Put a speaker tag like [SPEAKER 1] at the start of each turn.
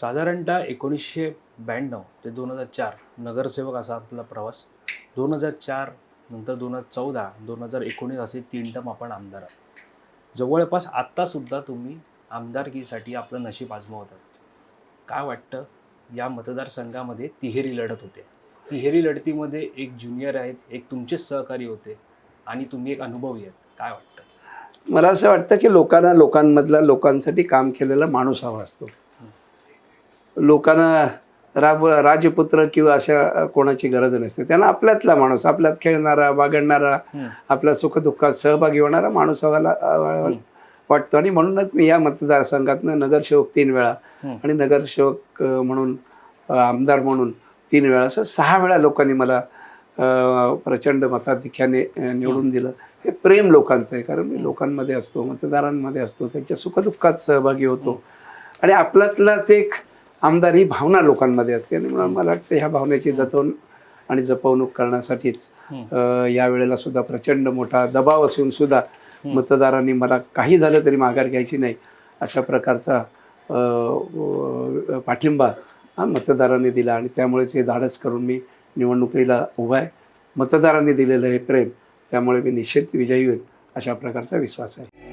[SPEAKER 1] साधारणतः एकोणीसशे ब्याण्णव ते दोन हजार चार नगरसेवक असा आपला प्रवास. दोन हजार चार नंतर दोन हजार चौदा दोन हजार एकोणीस असे तीन टम आपण आमदार आहात. जवळपास आत्तासुद्धा तुम्ही आमदारकीसाठी आपलं नशीब आजमावतात. काय वाटतं? या मतदारसंघामध्ये तिहेरी लढत होते. तिहेरी लढतीमध्ये एक ज्युनियर आहेत एक तुमचेच सहकारी होते आणि तुम्ही एक अनुभवी आहेत. काय वाटतं?
[SPEAKER 2] मला असं वाटतं की लोकांना लोकांमधला लोकांसाठी काम केलेला माणूस हवा असतो. लोकांना राब राजपुत्र किंवा अशा कोणाची गरज नसते. त्यांना आपल्यातला माणूस आपल्यात खेळणारा बागडणारा आपल्या सुखदुःखात सहभागी होणारा माणूस हवाला वाटतो. आणि म्हणूनच मी या मतदारसंघातनं नगरसेवक तीन वेळा आणि नगरसेवक म्हणून आमदार म्हणून तीन वेळा असं सहा वेळा लोकांनी मला प्रचंड मताधिक्याने निवडून दिलं. हे प्रेम लोकांचं आहे. कारण मी लोकांमध्ये असतो मतदारांमध्ये असतो त्यांच्या सुखदुःखात सहभागी होतो. आणि आपल्यातलाच एक आमदार ही भावना लोकांमध्ये असते आणि म्हणून मला वाटतं ह्या भावनेची जतवण आणि जपवणूक करण्यासाठीच अं, या वेळेला सुद्धा प्रचंड मोठा दबाव असून सुद्धा मतदारांनी मला काही झालं तरी माघार घ्यायची नाही अशा प्रकारचा पाठिंबा हा मतदारांनी दिला आणि त्यामुळेच हे धाडस करून मी निवडणुकीला उभा आहे. मतदारांनी दिलेलं हे प्रेम त्यामुळे मी निश्चित विजयी होईल अशा प्रकारचा विश्वास आहे.